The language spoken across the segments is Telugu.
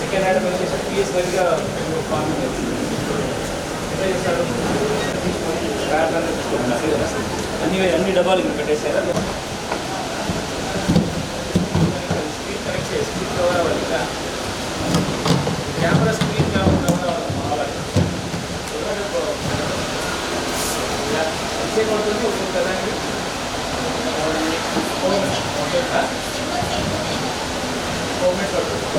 సెకండ్ హ్యాండ్ పనిచేసి పీఎస్ దగ్గర ఫామ్ చేస్తారు అన్ని అన్ని డబ్బాలు ఇక్కడ పెట్టేసారా కెమెరా స్క్రీన్ కావాలి కొడుతుంది కదా పడుతుంది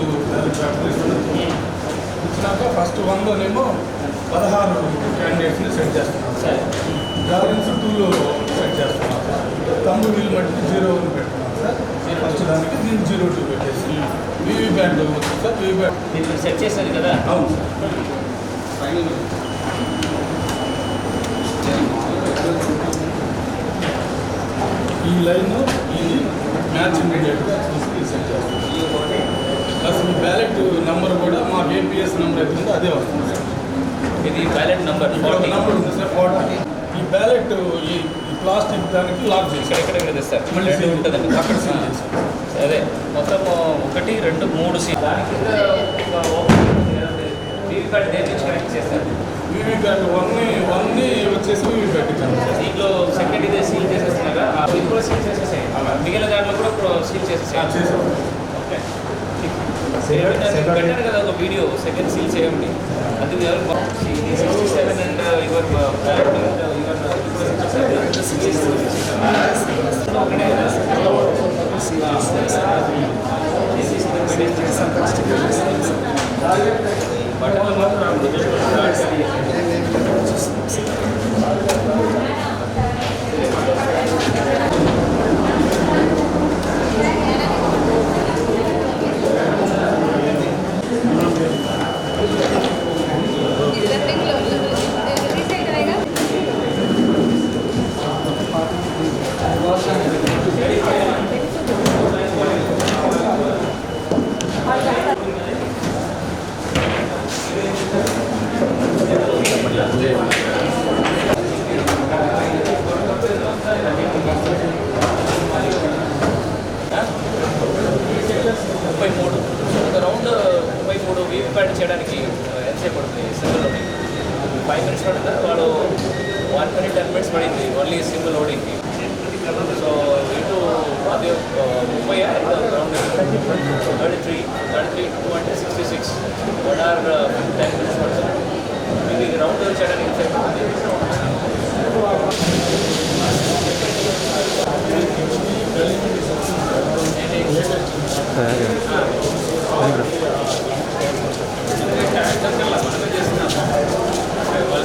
ఒక్కొక్క ఇచ్చినాక ఫస్ట్ వన్లోనేమో పదహారు క్యాండిడేట్స్ని సెట్ చేస్తున్నాం. సరే. బ్యాలెన్స్ టూలో సెట్ చేస్తున్నాం. తమ్ము వీలు మట్టికి జీరో వన్ పెట్టుకున్నాం సార్ ఫస్ట్ దానికి దీన్ని జీరో టూ పెట్టేసి వివి బ్యాండ్ వచ్చింది సార్. వివి బ్యాండ్ సెట్ చేశారు కదా? అవును. ఈ లైన్ ఇది మ్యాచ్ ఇమీడియట్గా చూసి సెట్ చేస్తాం ప్లస్ ఈ బ్యాలెట్ నెంబర్ కూడా మాకు ఏపీఎస్ నెంబర్ అయితే అదే వస్తుంది సార్ ఇది బ్యాలెట్ నంబర్ నెంబర్ ఉంది సార్ ఫార్టీ ఈ బ్యాలెట్ ఈ ప్లాస్టిక్ దానికి లాక్ ఇక్కడ ఇక్కడ తెస్తారు మళ్ళీ ఉంటుందండి. అక్కడ చేశాం. సరే. మొత్తం ఒకటి రెండు మూడు సీట్ దాని కింద టీవీ కార్డ్ దేని నుంచి కనెక్ట్ చేస్తారు? వివి వన్ని వచ్చేసి వివి సార్ దీంట్లో సెకండ్ ఇదే సీల్ చేసేస్తున్నారా? ఇది కూడా సీల్ చేసేసాయి మిగిలిన దాంట్లో కూడా ఇప్పుడు సీల్ చేసేసాయి పెట్టారు కదా ఒక వీడియో సెకండ్ సీల్ చేయండి అది sixty seven and your ballot బట్టలు మాత్రం ముప్పై మూడు ఒక రౌండ్ ముప్పై మూడు వీప్ ప్యాడ్ చేయడానికి ఎంతసేపు పడుతుంది సింగిల్ లోడింగ్ ఫైవ్ మినిట్స్ పడుతుంది వాడు వన్ మినిట్ టెన్ మినిట్స్ పడింది ఓన్లీ సింగిల్ లోడింగ్కి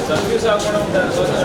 సర్వీస్ అవ్వడం దాని కోసం